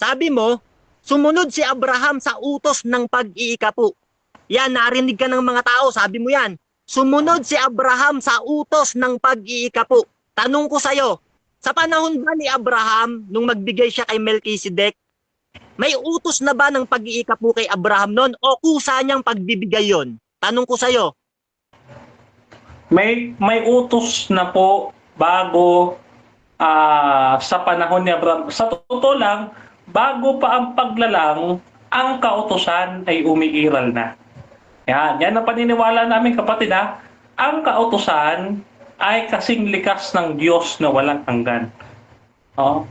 Sabi mo, sumunod si Abraham sa utos ng pag-iikapo. Yan, narinig ka ng mga tao, sabi mo yan. Sumunod si Abraham sa utos ng pag-iikapo. Tanong ko sa'yo, sa panahon ba ni Abraham, nung magbigay siya kay Melchizedek, may utos na ba ng pag-iikapo kay Abraham noon o kusa niyang pagbibigay yon? Tanong ko sa'yo. May may utos na po bago ah, sa panahon ni Abraham. Sa totoo lang, bago pa ang paglalang, ang kautosan ay umiiral na. Yan, yan ang paniniwala namin kapatid ha. Ang kautosan ay kasing likas ng Diyos na walang hanggan. Oh.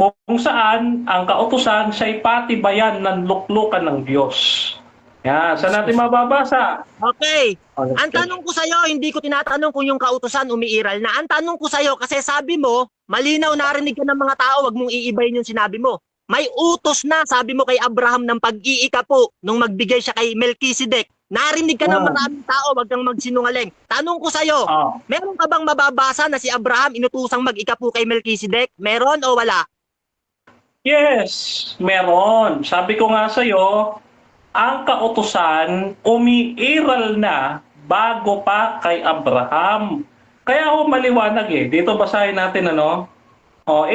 Kung saan ang kautosan siya'y patibayan ng luklukan ng Diyos. Yan, saan natin mababasa? Okay, Ang tanong ko sa'yo, hindi ko tinatanong kung yung kautusan umiiral na. Ang tanong ko sa'yo, kasi sabi mo, malinaw narinig ka ng mga tao, wag mong iibayin yung sinabi mo. May utos na, sabi mo kay Abraham ng pag-iikapo nung magbigay siya kay Melchizedek. Narinig ka ng Oh. maraming tao, wag kang magsinungaling. Tanong ko sa'yo, Oh. meron ka bang mababasa na si Abraham inutusang mag-ikapo kay Melchizedek? Meron o wala? Yes, meron. Sabi ko nga sa iyo, ang kautusan umiiral na bago pa kay Abraham. Kaya ho maliwanag eh. Dito basahin natin ano? O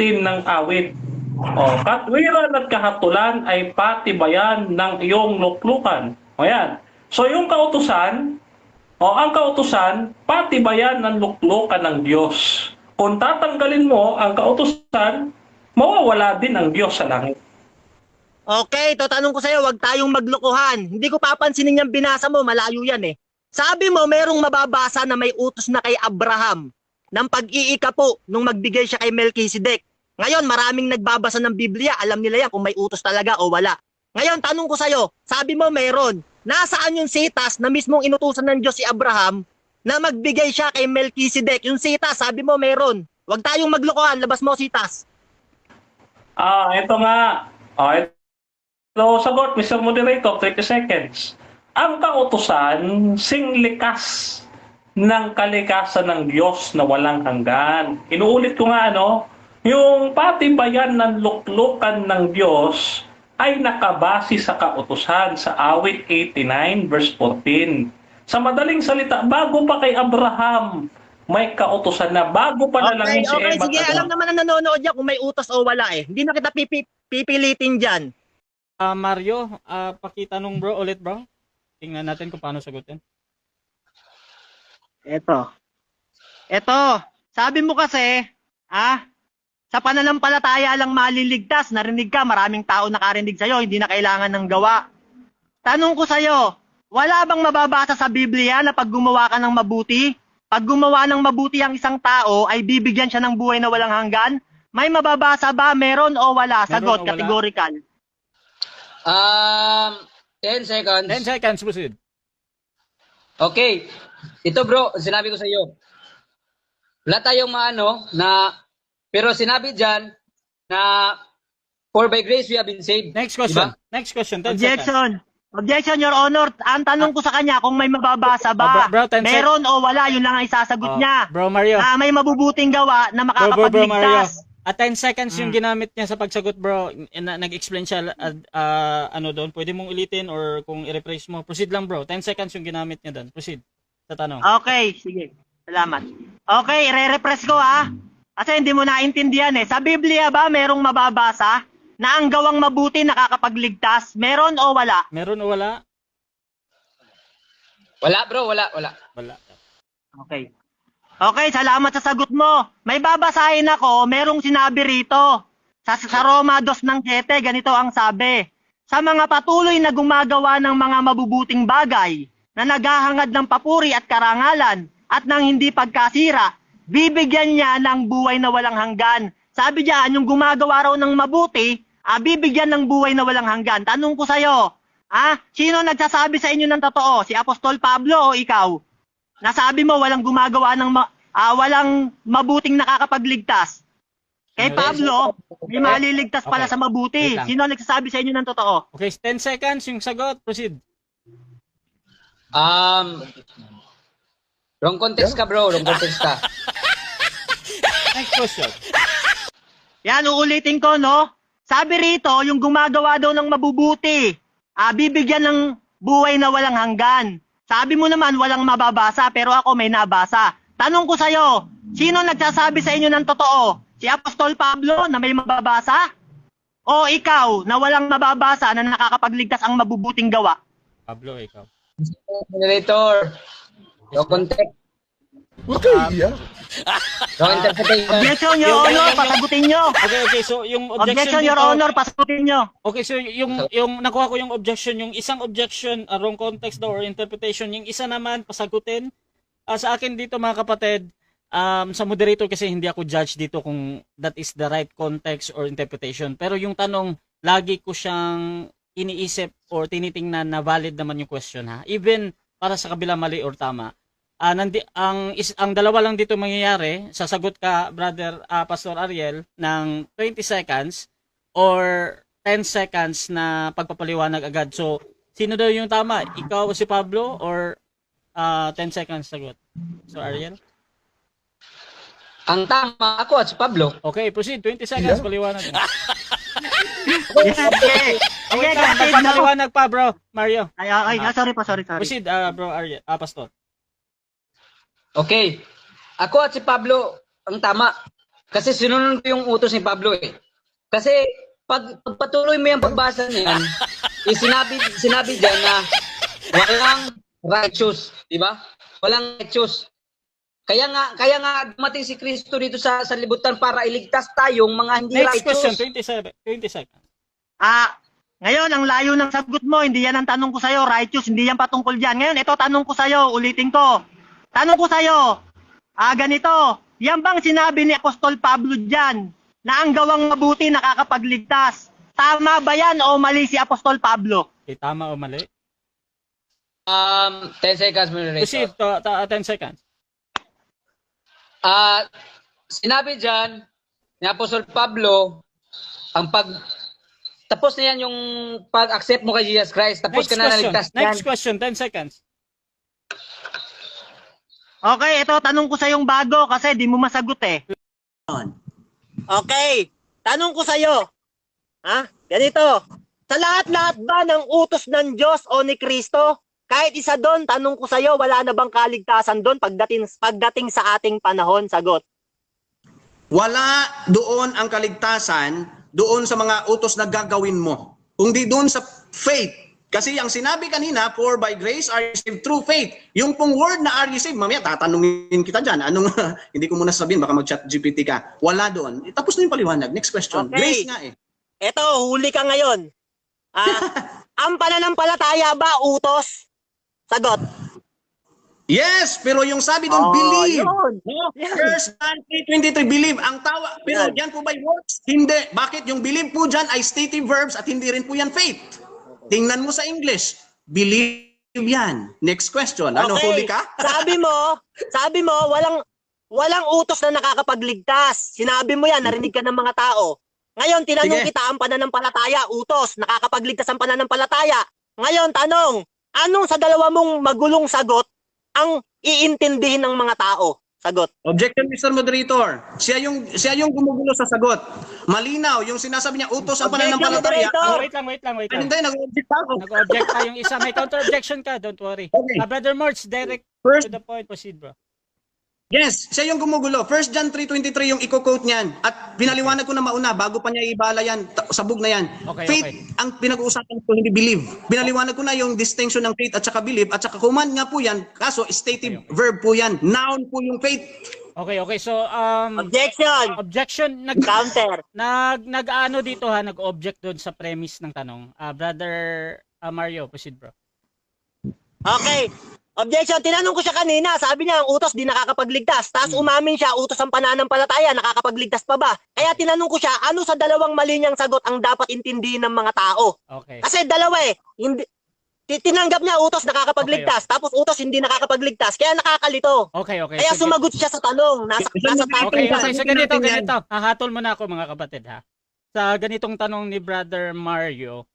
89:14 ng awit. O katwiran at kahatulan ay patibayan ng iyong luklukan. O yan. So yung kautusan, o ang kautusan, patibayan ng luklukan ng Diyos. Kung tatanggalin mo ang kautusan, mawawala din ang Diyos sa langit. Okay, to tanong ko sa'yo, wag tayong maglokohan. Hindi ko papansinin yung binasa mo, malayo yan eh. Sabi mo, merong mababasa na may utos na kay Abraham ng pag-iikapo nung magbigay siya kay Melchizedek. Ngayon, maraming nagbabasa ng Biblia, alam nila yan kung may utos talaga o wala. Ngayon, tanong ko sa'yo, sabi mo meron. Nasaan yung sitas na mismong inutusan ng Diyos si Abraham na magbigay siya kay Melchizedek? Yung sitas, sabi mo meron. Huwag tayong maglokohan, labas mo sitas. Ah, ito nga. Ah, ito sagot, Mr. Moderator, 30 seconds. Ang kautusan, singlikas ng kalikasan ng Diyos na walang hanggan. Inuulit ko nga, ano, yung patibayan ng luklukan ng Diyos ay nakabase sa kautusan sa awit 89 verse 14. Sa madaling salita, bago pa kay Abraham, may kautusan na bago pa Okay, nalangin si okay, Eva. sige, alam naman na nanonood yan kung may utos o wala eh. Hindi na kita pipi, pipilitin dyan. Ah, Mario, ah, pakita nung bro ulit bro. Tingnan natin kung paano sagutin. Eto. Eto, sabi mo kasi, ah, sa pananampalataya lang maliligtas, narinig ka, maraming tao nakarinig sa'yo, hindi na kailangan ng gawa. Tanong ko sa'yo, wala bang mababasa sa Biblia na pag gumawa ka ng mabuti, pag gumawa ng mabuti ang isang tao, ay bibigyan siya ng buhay na walang hanggan? May mababasa ba? Meron o wala? Meron Sagot, o wala? categorical. Um, 10 seconds. 10 seconds, proceed. Okay. Ito bro, sinabi ko sa iyo. Wala tayong maano na pero sinabi diyan na for by grace we have been saved. Next question. Diba? Next question, 10 seconds. Objection. Objection, Your Honor. Ang tanong ko sa kanya kung may mababasa ba. Ah, bro- bro, 10 sec- Meron o wala, yun lang ang isasagot Oh, niya. Bro Mario. Na may mabubuting gawa na Bro, bro, bro Mario. makakapagligtas. At 10 seconds yung Mm. ginamit niya sa pagsagot, bro. Na, nag-explain siya ah, ah, ano doon. Pwede mong ulitin or kung i-rephrase mo. Proceed lang, bro. 10 seconds yung ginamit niya doon. Proceed sa tanong. Okay, sige. Salamat. Okay, re-repress ko ha. Kasi hindi mo naintindihan eh. Sa Biblia ba merong mababasa na ang gawang mabuti nakakapagligtas? Meron o wala? Meron o wala? Wala bro, wala, wala. Wala. Okay. Okay, salamat sa sagot mo. May babasahin ako, merong sinabi rito. Sa, sa Roma 2 ng 7, ganito ang sabi. Sa mga patuloy na gumagawa ng mga mabubuting bagay, na naghahangad ng papuri at karangalan, at ng hindi pagkasira, bibigyan niya ng buhay na walang hanggan. Sabi diyan, yung gumagawa raw ng mabuti, ah, bibigyan ng buhay na walang hanggan. Tanong ko sa'yo, ah, sino nagsasabi sa inyo ng totoo? Si Apostol Pablo o ikaw? Nasabi mo walang gumagawa ng ma- ah, walang mabuting nakakapagligtas. Kay. Pablo, may maliligtas pala Okay. sa mabuti. Sino nagsasabi sa inyo ng totoo? Okay, 10 seconds yung sagot. Proceed. Um Wrong context ka bro, wrong context ka. Next question. Yan, uulitin ko, no? Sabi rito, yung gumagawa daw ng mabubuti, ah, bibigyan ng buhay na walang hanggan. Sabi mo naman, walang mababasa, pero ako may nabasa. Tanong ko sa'yo, sino nagsasabi sa inyo ng totoo? Si Apostol Pablo na may mababasa? O ikaw na walang mababasa na nakakapagligtas ang mabubuting gawa? Pablo, ikaw. Moderator. No context. Huwag kayo iiyak. No interpretation. Objection, Your Honor, pasagutin nyo. Okay, okay. So, yung objection, Objection, Your dito- Honor, pasagutin nyo. Okay, so yung yung nakuha ko yung objection, yung isang objection, uh, wrong context daw or interpretation, yung isa naman pasagutin. Ah, sa akin dito mga kapatid, um, sa moderator kasi hindi ako judge dito kung that is the right context or interpretation. Pero yung tanong, lagi ko siyang iniisip or tinitingnan na valid naman yung question ha. Even para sa kabila mali or tama. Ah, nandi, ang is, ang dalawa lang dito mangyayari, sasagot ka brother ah, Pastor Ariel ng 20 seconds or 10 seconds na pagpapaliwanag agad. So, sino daw yung tama? Ikaw o si Pablo or ah, 10 seconds sagot? So, Ariel? Ang tama ako at si Pablo. Okay, proceed. 20 seconds, paliwanag. Yes, okay. Okay, Wait lang, kapatid, no? magpapaliwanag pa, bro. Mario. Ay, ay, ay, sorry pa, sorry, sorry. Proceed, ah, bro Ariel. Ah, Pastor. Okay. Ako at si Pablo ang tama. Kasi sinunod ko yung utos ni Pablo eh. Kasi pag pagpatuloy mo yung pagbasa niyan, eh, sinabi, sinabi dyan na walang righteous, di ba? Walang righteous. Kaya nga, kaya nga dumating si Kristo dito sa sa libutan para iligtas tayong mga hindi Next question, righteous. 27, 20 seconds. Ah, ngayon, ang layo ng sagot mo, hindi yan ang tanong ko sa'yo, righteous, hindi yan patungkol dyan. Ngayon, ito, tanong ko sa'yo, ulitin ko. Tanong ko sa'yo, ah, ganito, yan bang sinabi ni Apostol Pablo dyan, na ang gawang mabuti nakakapagligtas? Tama ba yan o mali si Apostol Pablo? Okay, tama o mali? Um, 10 seconds, moderator. Proceed, to, to, 10 seconds. Ah, sinabi diyan ni Apostol Pablo ang pag tapos na yan yung pag-accept mo kay Jesus Christ. Tapos Next ka na question, naligtas yan. next question, 10 seconds. Okay, ito, tanong ko sa yung bago kasi di mo masagot eh. Okay, tanong ko sa'yo. Ha? Ganito. Sa lahat-lahat ba ng utos ng Diyos o ni Kristo, kahit isa doon, tanong ko sa'yo, wala na bang kaligtasan doon pagdating, pagdating sa ating panahon? Sagot. Wala doon ang kaligtasan doon sa mga utos na gagawin mo. Kundi doon sa faith. Kasi ang sinabi kanina, for by grace are you saved through faith. Yung pong word na are you saved, mamaya tatanungin kita dyan. Anong, hindi ko muna sabihin, baka mag-chat GPT ka. Wala doon. Eh, tapos na yung paliwanag. Next question. Okay. Grace nga eh. Eto, huli ka ngayon. Ah, ang pananampalataya ba utos? Sagot. Yes, pero yung sabi doon, Oh, believe. yun. First John 3.23, believe. Ang tawa, pero Yan. yan po ba works? Hindi. Bakit? Yung believe po dyan ay stative verbs at hindi rin po yan faith. Tingnan mo sa English. Believe yan. Next question. Ano, Okay. huli ka? sabi mo, sabi mo, walang walang utos na nakakapagligtas. Sinabi mo yan, narinig ka ng mga tao. Ngayon, tinanong Sige. kita ang pananampalataya, utos, nakakapagligtas ang pananampalataya. Ngayon, tanong, anong sa dalawa mong magulong sagot ang iintindihin ng mga tao? Sagot. Objection, Mr. Moderator. Siya yung, siya yung gumugulo sa sagot. Malinaw, yung sinasabi niya, utos ang pananampalataya. Oh, wait lang, wait lang, wait Ay, lang. hindi, nag-object ako. Nag-object pa yung isa. May counter-objection ka, don't worry. Okay. Ah, Brother Morts, direct First, to the point. Proceed, bro. Yes, siya yung gumugulo. First John 3.23 yung i-quote niyan. At pinaliwanag ko na mauna, bago pa niya ibala yan, sabog na yan. Okay, faith, okay. ang pinag-uusapan ko, hindi believe. Pinaliwanag ko na yung distinction ng faith at saka believe. At saka command nga po yan, kaso stative Okay, okay. verb po yan. Noun po yung faith. Okay, okay. So, um, Objection. objection, nag, Counter. nag, nag-ano dito ha, nag-object doon sa premise ng tanong. Ah, brother ah, Mario, proceed, bro. Okay. Objection, tinanong ko siya kanina, sabi niya ang utos di nakakapagligtas. Tapos umamin siya, utos ang pananampalataya, nakakapagligtas pa ba? Kaya tinanong ko siya, ano sa dalawang mali niyang sagot ang dapat intindihin ng mga tao? Okay. Kasi dalawa eh, hindi, ti- tinanggap niya utos nakakapagligtas, tapos utos hindi nakakapagligtas, kaya nakakalito. Okay, okay. Kaya Sige. sumagot siya sa tanong, nasa, nasa Okay, title okay. yan. So ganito, ganito. Hahatol mo na ako mga kapatid ha. Sa ganitong tanong ni Brother Mario,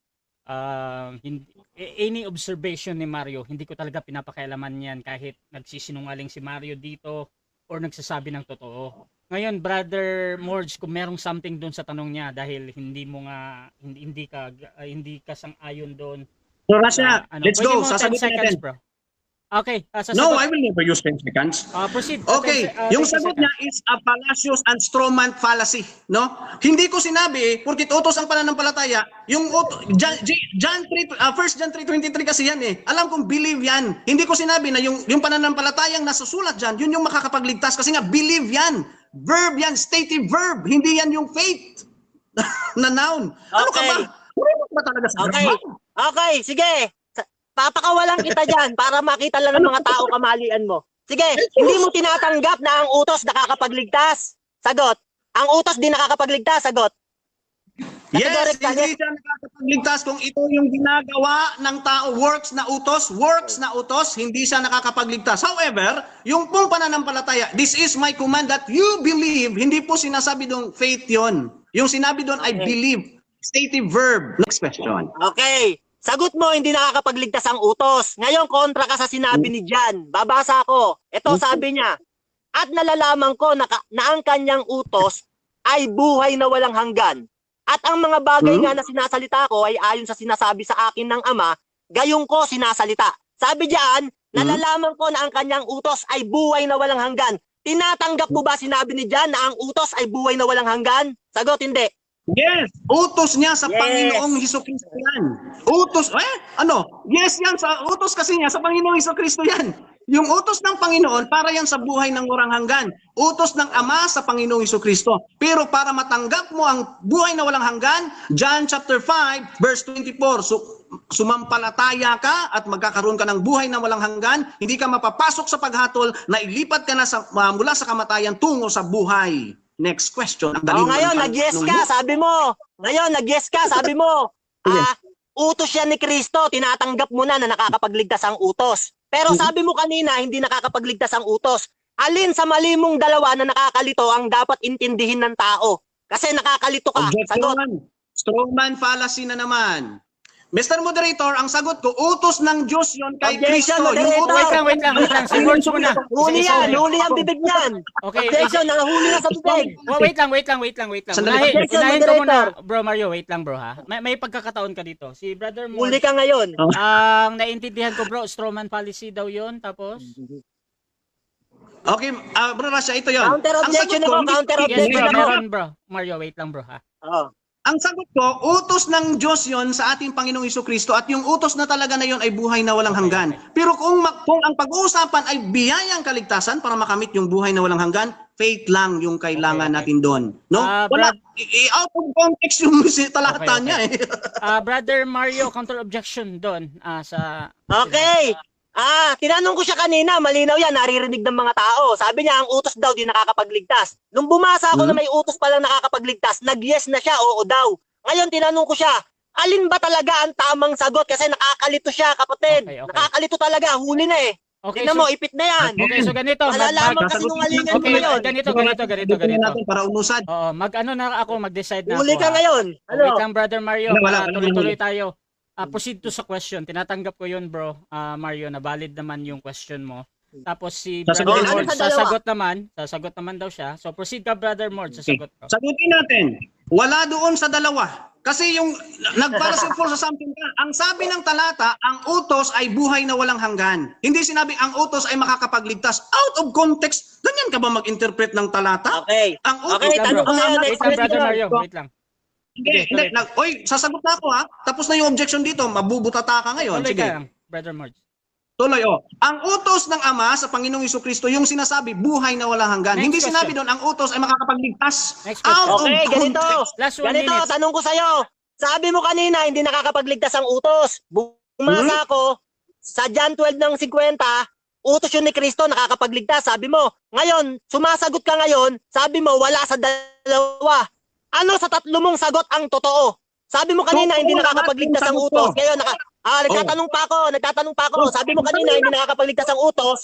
um, hindi, any observation ni Mario, hindi ko talaga pinapakialaman yan kahit nagsisinungaling si Mario dito or nagsasabi ng totoo. Ngayon, brother Morge, kung merong something doon sa tanong niya dahil hindi mo nga hindi, hindi ka ah, hindi ka sang-ayon doon. So, Rasha, ano, let's go. mo 10 Sasagutin seconds, natin. bro. Okay, ah, No, sasagot. I will never use 10 seconds. Ah, proceed. Okay, Ah, 10 yung 10 sagot seconds. niya is a fallacious and strawman fallacy, no? Hindi ko sinabi porkit utos ang pananampalataya, yung ut- John, John 3 uh, 1 John 3:23 kasi yan eh. Alam kong believe yan. Hindi ko sinabi na yung yung pananampalatayang nasusulat diyan, yun yung makakapagligtas kasi nga believe yan. Verb yan, stative verb, hindi yan yung faith na noun. Ano ka ba? Okay. Marunong ba talaga sa Okay. grammar? Okay, sige. Papakawalan kita dyan para makita lang ng mga tao kamalian mo. Sige, hindi mo tinatanggap na ang utos nakakapagligtas. Sagot. Ang utos di nakakapagligtas. Sagot. Yes, hindi siya nakakapagligtas kung ito yung ginagawa ng tao, works na utos, works na utos, hindi siya nakakapagligtas. However, yung pong pananampalataya, this is my command that you believe, hindi po sinasabi doon faith yon. Yung sinabi doon, I Okay. believe. Stative verb. Next question. Okay. Sagot mo, hindi nakakapagligtas ang utos. Ngayon, kontra ka sa sinabi ni Jan. Babasa ko. Ito sabi niya. At nalalaman ko na, na ang kanyang utos ay buhay na walang hanggan. At ang mga bagay Hmm? nga na sinasalita ko ay ayon sa sinasabi sa akin ng Ama, gayong ko sinasalita. Sabi diyan, nalalaman ko na ang kanyang utos ay buhay na walang hanggan. Tinatanggap mo ba sinabi ni Jan na ang utos ay buhay na walang hanggan? Sagot, hindi. Yes, utos niya sa Yes. Panginoong Hesus Kristo yan. Utos, eh, ano? Yes yan, sa utos kasi niya sa Panginoong Hesus Kristo yan. Yung utos ng Panginoon, para yan sa buhay ng urang hanggan. Utos ng Ama sa Panginoong Hesus Kristo. Pero para matanggap mo ang buhay na walang hanggan, John chapter 5, verse 24, so, sumampalataya ka at magkakaroon ka ng buhay na walang hanggan, hindi ka mapapasok sa paghatol, na ilipat ka na sa, uh, mula sa kamatayan tungo sa buhay. Next question. Ang Oh, ngayon, ng- nag-yes ka, sabi mo. Ngayon, nag-yes ka, sabi mo. Ah, utos yan ni Kristo, tinatanggap mo na na nakakapagligtas ang utos. Pero sabi mo kanina, hindi nakakapagligtas ang utos. Alin sa mali mong dalawa na nakakalito ang dapat intindihin ng tao? Kasi nakakalito ka. Sagot. Objection. Strongman fallacy na naman. Mr. Moderator, ang sagot ko, utos ng Diyos yon kay Objection, Kristo. Yung Moderator. utos- Wait lang, wait lang, wait lang. Si muna. Huli yan, huli ang bibig niyan. Okay, Objection, nahuli na sa bibig. Oh, wait lang, wait lang, wait lang, wait lang. Sandali. Unahin, Objection, unahin ko muna, moderator. bro Mario, wait lang bro ha. May, may pagkakataon ka dito. Si Brother Huli Morge, ka ngayon. ang naintindihan ko bro, strawman policy daw yon tapos? Okay, ah, bro Rasha, ito yon. Counter objection ako, hindi- counter Yes objection bro, ako. meron bro. Mario, wait lang bro ha. Oh. Ang sagot ko, utos ng Diyos yon sa ating Panginoong Iso Kristo at yung utos na talaga na yon ay buhay na walang hanggan. Pero kung, kung ang pag-uusapan ay biyayang kaligtasan para makamit yung buhay na walang hanggan, faith lang yung kailangan Okay, okay. natin doon. No? Ah, Wala, out of context yung talata Okay, okay. niya eh. Ah, Brother Mario, counter objection doon ah, sa Okay. Ah, tinanong ko siya kanina, malinaw yan, naririnig ng mga tao. Sabi niya, ang utos daw di nakakapagligtas. Nung bumasa ako Hmm? na may utos palang nakakapagligtas, nag-yes na siya, oo daw. Ngayon, tinanong ko siya, alin ba talaga ang tamang sagot? Kasi nakakalito siya, kapatid. Okay, okay. Nakakalito talaga, huli na eh. Okay, Tingnan so, mo, ipit na yan. okay, so ganito, Malalaman mag, kasi nung alingan mo okay, ngayon. ganito, ganito, ganito, ganito. natin para umusad. Oo, mag ano na ako, mag-decide na Huli ako. ka ha. ngayon. Ano? Wait lang, Brother Mario. Wala, wala, wala, tuloy-tuloy tayo. Ah, proceed to sa question. Tinatanggap ko yun, bro. Ah, Mario, na valid naman yung question mo. Tapos si Brother Sasagutin. Mord, Ano sasagot naman. Sasagot naman daw siya. So proceed ka, Brother Mord. Sasagot ko. Sagutin natin. Wala doon sa dalawa. Kasi yung nagparasinfol sa something ka. Ang sabi ng talata, ang utos ay buhay na walang hanggan. Hindi sinabing ang utos ay makakapagligtas. Out of context, ganyan ka ba mag-interpret ng talata? Okay. Ang utos Okay, tanong bro. ko ngayon, Wait next lang, Brother. Mario. Wait lang. Hindi, hindi. Nag, oy, sasagot na ako ha. Tapos na yung objection dito. Mabubutata ka ngayon. Tuloy Sige. ka Brother Mord. Tuloy, oh. Ang utos ng Ama sa Panginoong Iso Kristo, yung sinasabi, buhay na walang hanggan. Next Hindi question. sinabi doon, ang utos ay makakapagligtas. Next question. Out Okay, of ganito. context. Last one Ganito, minute. tanong ko sa'yo. Sabi mo kanina, hindi nakakapagligtas ang utos. Bumasa ako, sa John 12 ng 50, utos yun ni Kristo, nakakapagligtas. Sabi mo, ngayon, sumasagot ka ngayon, sabi mo, wala sa dalawa. Ano sa tatlo mong sagot ang totoo? Sabi mo kanina, Totoo hindi nakakapagligtas ang utos. Ngayon, naka, ah, nagtatanong pa ako, nagtatanong pa ako. Sabi mo kanina, hindi nakakapagligtas ang utos.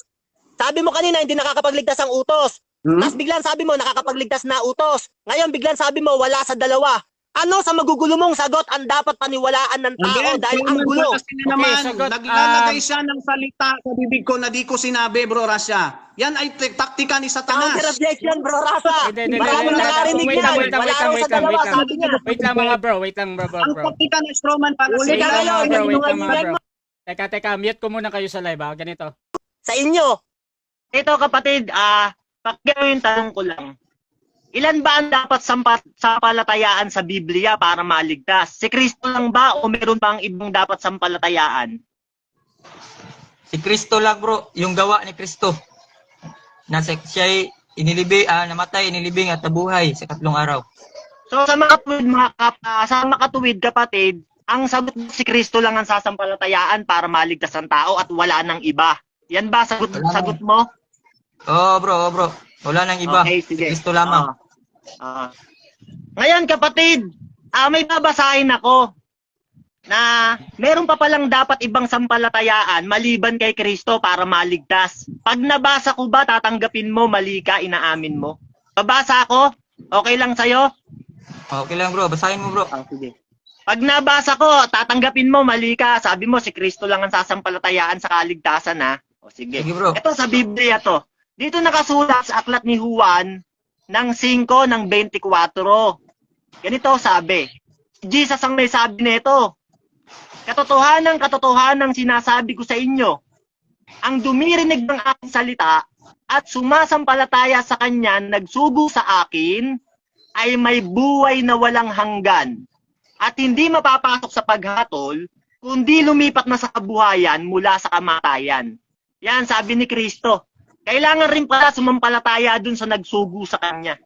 Sabi mo kanina, hindi nakakapagligtas ang utos. Hmm? Tapos biglang sabi mo, nakakapagligtas na utos. Ngayon, biglang sabi mo, wala sa dalawa. Ano sa magugulo mong sagot ang dapat paniwalaan ng tao Again, dahil ang gulo? Kasi na naman, sagot, naglalagay um, siya ng salita sa bibig ko na di ko sinabi, bro Rasya. Yan ay taktika ni Satanas. Counter objection, bro hindi, Marami wait yan. Wala raw wait sa dalawa, sabi niya. Wait lang mga bro, wait lang bro, bro, Ang taktika ng Strowman para Uli sa ka Wait lang mga bro, wait lang mga sinungaling bro. Teka, teka, mute ko muna kayo sa live ha, ganito. Sa inyo. Ito kapatid, ah, pakinggan yung tanong ko lang. Ilan ba ang dapat sampa, sampalatayaan sa Biblia para maligtas? Si Kristo lang ba o meron pa ang ibang dapat sampalatayaan? Si Kristo lang bro, yung gawa ni Kristo. Nasa siya inilibing, ah, namatay, inilibing at nabuhay sa katlong araw. So sa mga katuwid, mga kap, ah, sa mga katuwid kapatid, ang sagot si Kristo lang ang sasampalatayaan para maligtas ang tao at wala nang iba. Yan ba sagot Wala. sagot mo? Oo bro, oo, bro. Wala nang iba. Okay, Si sige. Kristo lamang. Ah. Ah. Ngayon kapatid, ah, may babasahin ako na meron pa palang dapat ibang sampalatayaan maliban kay Kristo para maligtas. Pag nabasa ko ba, tatanggapin mo, mali ka, inaamin mo? Babasa ako? Okay lang sa'yo? Okay lang bro, basahin mo bro. Ah, sige. Pag nabasa ko, tatanggapin mo, mali ka. Sabi mo, si Kristo lang ang sasampalatayaan sa kaligtasan, ha? O sige. Sige bro. Ito sa Biblia to. Dito nakasulat sa aklat ni Juan ng 5 ng 24. Ganito sabi. Jesus ang may sabi nito. Katotohanan, katotohanan sinasabi ko sa inyo. Ang dumirinig ng aking salita at sumasampalataya sa kanya nagsugo sa akin ay may buhay na walang hanggan at hindi mapapasok sa paghatol kundi lumipat na sa kabuhayan mula sa kamatayan. Yan, sabi ni Kristo. Kailangan rin pala sumampalataya dun sa nagsugo sa kanya.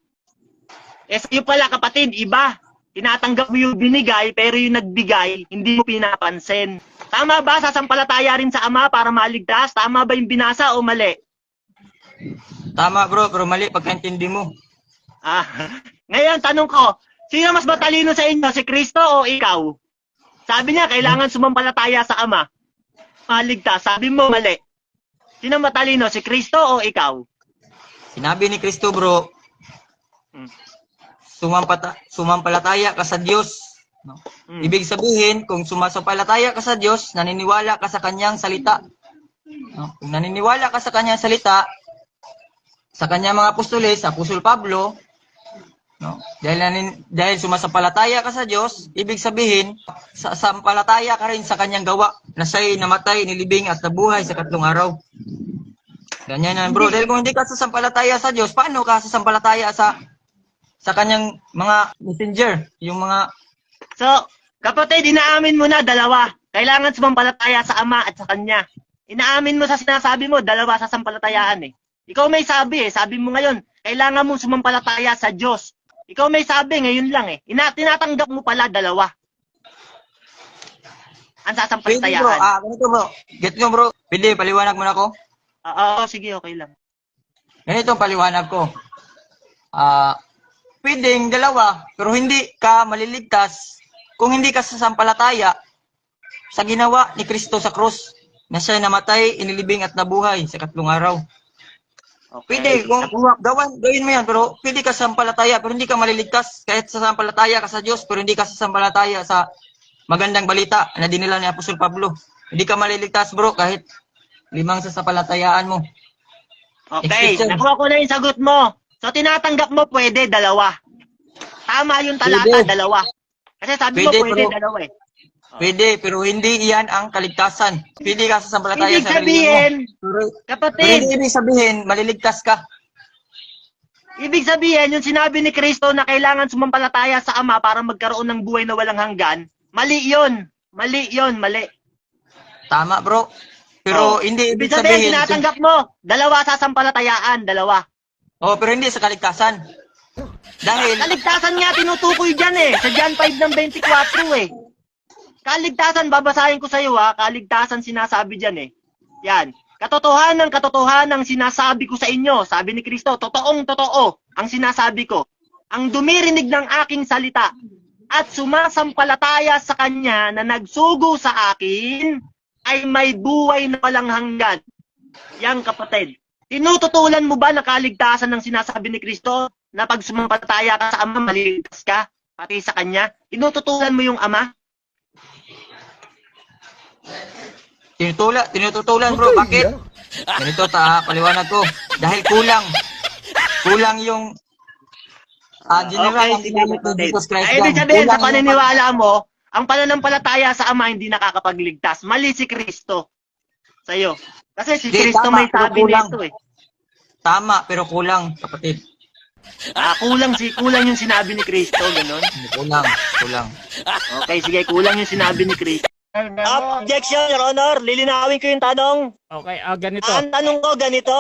Eh sa'yo pala kapatid, iba. Tinatanggap mo yung binigay, pero yung nagbigay, hindi mo pinapansin. Tama ba? Sasampalataya rin sa Ama para maligtas? Tama ba yung binasa o mali? Tama bro, pero mali pagkaintindi mo. Ah, ngayon, tanong ko, sino mas matalino sa inyo, si Kristo o ikaw? Sabi niya, kailangan sumampalataya sa Ama. Maligtas. Sabi mo, mali. Sino matalino, si Kristo o ikaw? Sinabi ni Kristo bro, Hmm. sumampata, sumampalataya ka sa Diyos. No? Hmm. Ibig sabihin, kung sumasampalataya ka sa Diyos, naniniwala ka sa kanyang salita. No? Kung naniniwala ka sa kanyang salita, sa kanyang mga apostoles, sa apostol Pablo, no? dahil, nanin, dahil sumasampalataya ka sa Diyos, ibig sabihin, sa sampalataya ka rin sa kanyang gawa, na siya'y namatay, nilibing at nabuhay sa katlong araw. Ganyan yan bro. Dahil kung hindi ka sasampalataya sa Diyos, paano ka sasampalataya sa sa kanyang mga messenger, yung mga So, kapatid, inaamin mo na dalawa. Kailangan sumampalataya sa Ama at sa Kanya. Inaamin mo sa sinasabi mo, dalawa sa sampalatayaan eh. Ikaw may sabi eh. Sabi mo ngayon, kailangan mo sumampalataya sa Diyos. Ikaw may sabi, ngayon lang eh. Ina tinatanggap mo pala dalawa. Ang Pwede bro, sasampalatayaan. ah, ganito bro. Get nyo bro. Pwede, paliwanag mo na ako. Ah, Oo, sige, okay lang. Ganito ang paliwanag ko. Ah, pwedeng dalawa, pero hindi ka maliligtas kung hindi ka sasampalataya sa ginawa ni Kristo sa krus na siya namatay, inilibing at nabuhay sa katlong araw. Pwede, kung gawan, gawin mo yan, pero pwede ka sampalataya, pero hindi ka maliligtas. Kahit sasampalataya ka sa Diyos, pero hindi ka sasampalataya sa magandang balita na dinila ni Apostol Pablo. Hindi ka maliligtas, bro, kahit limang sasampalatayaan mo. Okay, nakuha ko na yung sagot mo. So, tinatanggap mo pwede, dalawa. Tama yung talata, Pwede. dalawa. Kasi sabi Pwede, mo pwede, pero- dalawa eh. Pwede, pero hindi iyan ang kaligtasan. Pwede ka sasampalataya Ibig sa sarili mo. sabihin, Pero, pero kapatid, hindi ibig sabihin, maliligtas ka. Ibig sabihin, yung sinabi ni Kristo na kailangan sumampalataya sa Ama para magkaroon ng buhay na walang hanggan, mali yun. Mali yun, mali. Tama, bro. Pero Oh. hindi Ibig ibig sabihin, sabihin, tinatanggap mo. Dalawa sasampalatayaan, dalawa. oh, pero hindi sa kaligtasan. Dahil, Kaligtasan nga tinutukoy dyan eh. Sa John 5 ng 24 eh. Kaligtasan, babasahin ko sa iyo ha. Kaligtasan sinasabi dyan eh. Yan. Katotohanan, katotohanan sinasabi ko sa inyo. Sabi ni Kristo, totoong totoo ang sinasabi ko. Ang dumirinig ng aking salita at sumasampalataya sa kanya na nagsugo sa akin ay may buhay na walang hanggan. Yang kapatid, tinututulan mo ba na kaligtasan ng sinasabi ni Kristo na pag sumampalataya ka sa Ama, maliligtas ka? pati sa kanya? Tinututulan mo yung ama? Tinutula, tinututulan bro. Bakit? Ganito ta, paliwanag ko. Dahil kulang. Kulang yung ah general Okay, sige. Jesus Christ. Ay, ibig lang. sabihin, sa paniniwala mo, ang pananampalataya sa ama hindi nakakapagligtas. Mali si Kristo. Sa'yo. Kasi si Di, Kristo tama, may sabi nito eh. Tama, pero kulang, kapatid. Ah, kulang si kulang yung sinabi ni Kristo, ganun. Kulang, kulang. Okay, sige, kulang yung sinabi ni Kristo. Objection, Your Honor. Lilinawin ko yung tanong. Okay, ah, ganito. Ang tanong ko ganito.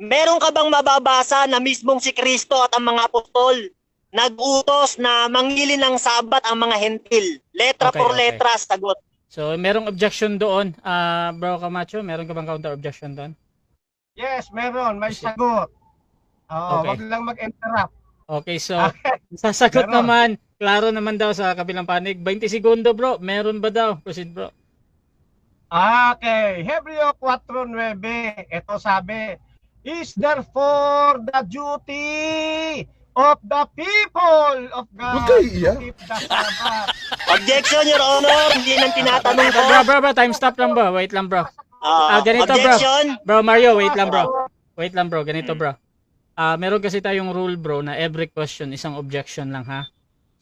Meron ka bang mababasa na mismong si Kristo at ang mga apostol nag-utos na mangili ng sabat ang mga hentil? Letra Okay, por okay. letra, sagot. So, merong objection doon. Ah, bro Camacho, meron ka bang counter objection doon? Yes, meron. May sagot. Oo, Okay. wag lang mag-interrupt. Okay, so sasagot Meron. naman. Klaro naman daw sa kabilang panig. 20 segundo, bro. Meron ba daw? Proceed, bro. Okay, Hebreo 4.9. Ito sabi, is therefore the duty of the people of God to keep the Sabbath. Objection, Your Honor. Hindi nang tinatanong ko. Bro, bro, bro, time stop lang, bro. Wait lang, bro. Ah, Ah, ganito, bro. objection. Bro, Mario, wait lang, bro. Wait lang, bro. Ganito, bro. Ah, meron kasi tayong rule, bro, na every question isang objection lang, ha?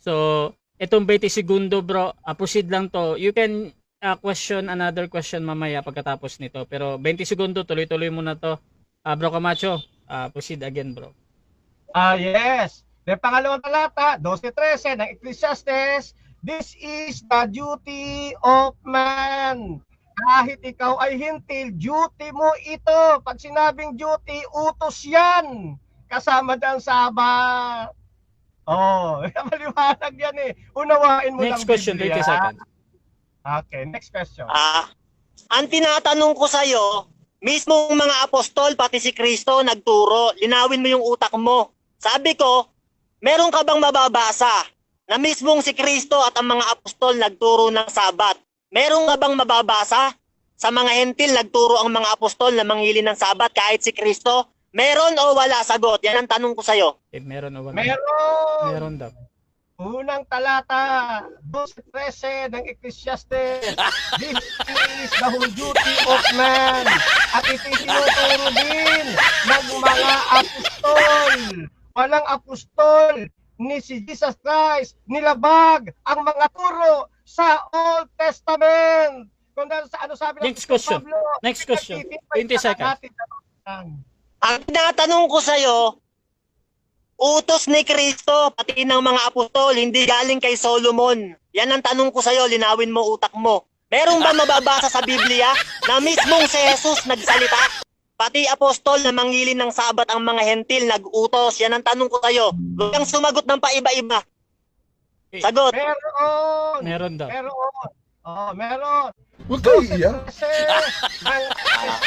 So, itong 20 segundo, bro, ah, proceed lang to. You can ah, question another question mamaya pagkatapos nito. Pero 20 segundo, tuloy-tuloy muna to. Ah, bro Camacho, ah, proceed again, bro. Ah, yes. The pangalawang talata, 12.13 ng Ecclesiastes, This is the duty of man. Kahit ikaw ay hintil, duty mo ito. Pag sinabing duty, utos yan. Kasama dyan sabat. Oh, maliwanag yan eh. Unawain mo Next lang question, Biblia. 20 seconds. Okay, next question. Ah, ang tinatanong ko sa'yo, mismong mga apostol, pati si Kristo, nagturo. Linawin mo yung utak mo. Sabi ko, meron ka bang mababasa na mismong si Kristo at ang mga apostol nagturo ng sabat? Meron ka bang mababasa sa mga hentil nagturo ang mga apostol na mangili ng sabat kahit si Kristo? Meron o wala? Sagot. Yan ang tanong ko sa'yo. Eh, meron o wala? Meron. Meron daw. Unang talata, 12.13 ng Ecclesiastes. This is the whole duty of man. At itinuturo din ng mga apostol. Walang apostol ni si Jesus Christ nilabag ang mga turo sa Old Testament. Kung dahil sa ano sabi ng Next question. Pablo, Next question. nagtitipay 20 sa seconds. Ang Ang tinatanong ko sa'yo, utos ni Kristo, pati ng mga apostol, hindi galing kay Solomon. Yan ang tanong ko sa'yo, linawin mo utak mo. Meron ba mababasa sa Biblia na mismong si Jesus nagsalita? Pati apostol na mangilin ng sabat ang mga hentil, nag-utos. Yan ang tanong ko sa'yo. Huwag kang sumagot ng paiba-iba. Sagot. Meron. Meron daw. Meron. Oh, meron. Huwag kayo iiyak. Kasi, ang-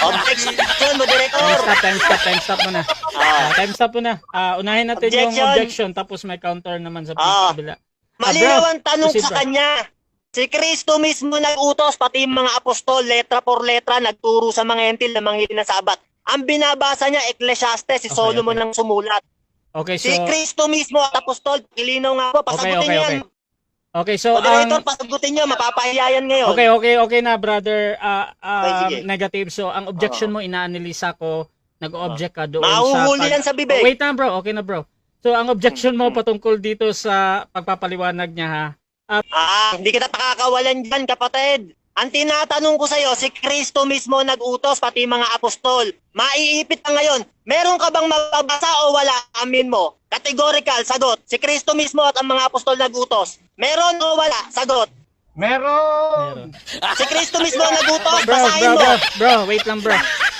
Objection, moderator. Time stop, time stop, time stop muna. Ah, time stop muna. Ah, unahin natin yung Objection. objection tapos may counter naman sa Ah. kabila. Malinaw ang tanong proceed, sa bro. kanya. Si Kristo mismo nag-utos, pati yung mga apostol, letra por letra, nagturo sa mga hentil na mangili ng sabat. Ang binabasa niya, Ecclesiastes, si Okay, Solomon okay. ang sumulat. Okay, so Si Kristo mismo at apostol, ilinaw nga po, Okay, pasagutin okay, okay. yan. Okay, so Moderator, ang pasagutin niyo, mapapahiya yan ngayon. Okay, okay, okay na brother. Ah, ah, Okay, negative. So ang objection mo inaanalisa ko, nag-object ka doon Mahuhuli sa yan sa bibig. Oh, wait na bro, okay na bro. So ang objection mo Hmm. patungkol dito sa pagpapaliwanag niya ha. Ah, hindi kita pakakawalan dyan, kapatid. Ang tinatanong ko sa'yo, si Kristo mismo nag-utos, pati mga apostol. Maiipit ka ngayon. Meron ka bang mababasa o wala? Amin mo. Categorical, sagot. Si Kristo mismo at ang mga apostol nag-utos. Meron o wala? Sagot. meron. Meron. Si Kristo mismo nag-utos, Bro, basahin bro, mo. bro, bro, wait lang bro.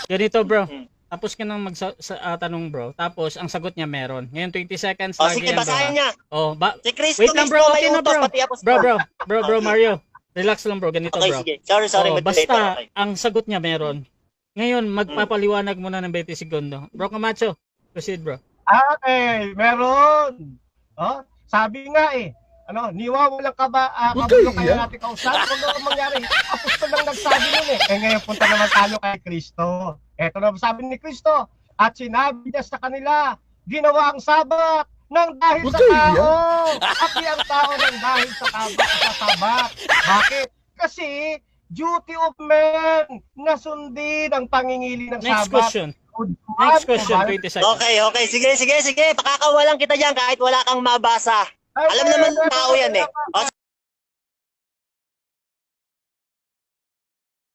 Ganito bro. Hmm. Tapos ka nang magtanong bro. Tapos ang sagot niya meron. Ngayon 20 seconds O lagi sige, yan bro. basahin niya. Oh, ba Si Kristo Wait lang mismo bro, may okay na bro. pati apostol. Bro, bro, bro, bro. Mario. Relax lang bro, ganito Okay, bro. sige. Sorry, sorry, moderator. basta Okay. ang sagot niya meron. Ngayon, magpapaliwanag muna ng 20 segundo. Bro Camacho, proceed bro. Okay, meron. Oh, sabi nga eh, ano, niwawalang ka ba, uh, kabulo kayo kaya natin kausap? Kung ano mangyari, apostol lang nagsabi nun eh. Eh ngayon punta naman tayo kay Kristo. Eto na sabi ni Kristo, at sinabi niya sa kanila, ginawa ang sabat ng dahil sa tao. At di ang tao ng dahil sa taba, sa taba. Bakit? Kasi duty of man na sundin ang pangingili ng Next sabat. question. Next question, 20 seconds. Okay, okay. Sige, sige, sige. Pakakawalan kita dyan kahit wala kang mabasa. Ay, Alam ay, naman ay, ng tao yan eh.